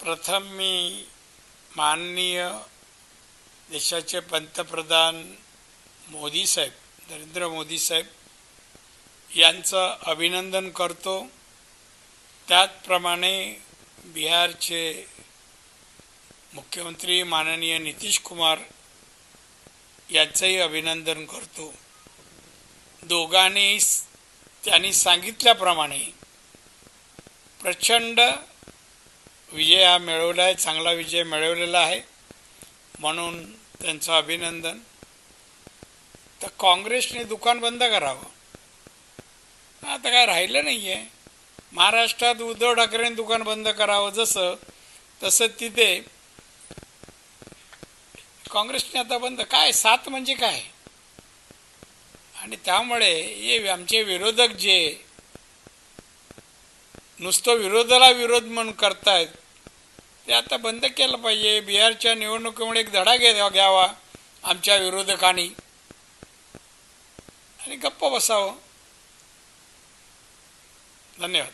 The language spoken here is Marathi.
प्रथम मी माननीय देशाचे पंतप्रधान मोदी साहेब नरेंद्र मोदी साहेब यांचं अभिनंदन करतो. त्याचप्रमाणे बिहारचे मुख्यमंत्री माननीय नितीश कुमार यांचंही अभिनंदन करतो. दोघांनी त्यांनी सांगितल्याप्रमाणे प्रचंड विजय हा मिळवला आहे चांगला विजय मिळवलेला आहे. म्हणून त्यांचं अभिनंदन. तर काँग्रेसने दुकान बंद करावं. आता काय राहिलं नाही आहे महाराष्ट्रात उद्धव ठाकरेंनी दुकान बंद करावं जसं तसं तिथे काँग्रेसने आता बंद. काय? सात म्हणजे काय? आणि त्यामुळे हे आमचे विरोधक जे नुसतं विरोधाला विरोध म्हणून करतायत ते आता बंद केलं पाहिजे. बिहारच्या निवडणुकीमुळे एक धडा घ्या घ्यावा आमच्या विरोधकांनी. आणि गप्प बसावं. धन्यवाद